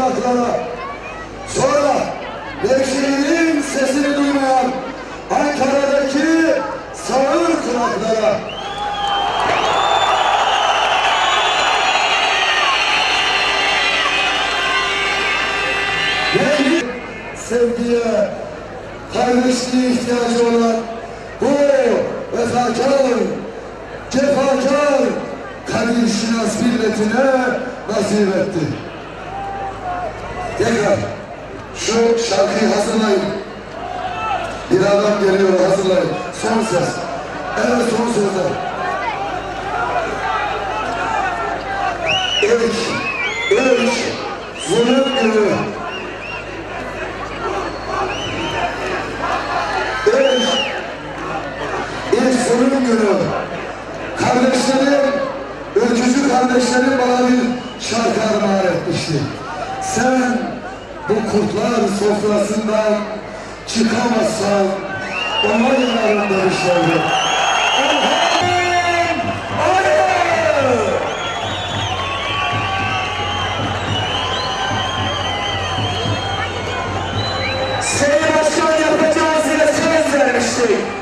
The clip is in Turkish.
kulaklara, sonra Nevşehir'in sesini duymayan Ankara'daki sağır kulaklara, sevgiye, kardeşliğe ihtiyacı olan bu vefakar, cefakar, kadir şinas milletine nasip etti. Tekrar şu şarkıyı hazırlayın. Bir adam geliyor hazırlayın. Son ses. Evet son sözler. İlk, ilk zulüm günü. İlk, ilk zulüm günü. Kardeşlerim, ülkücü kardeşlerim bana bir şarkı armağan etmişti. Sen bu kurtlar sofrasından çıkamazsan ona yararım demişlerdi. Sayın Başkan yapacağız diye söz vermiştik.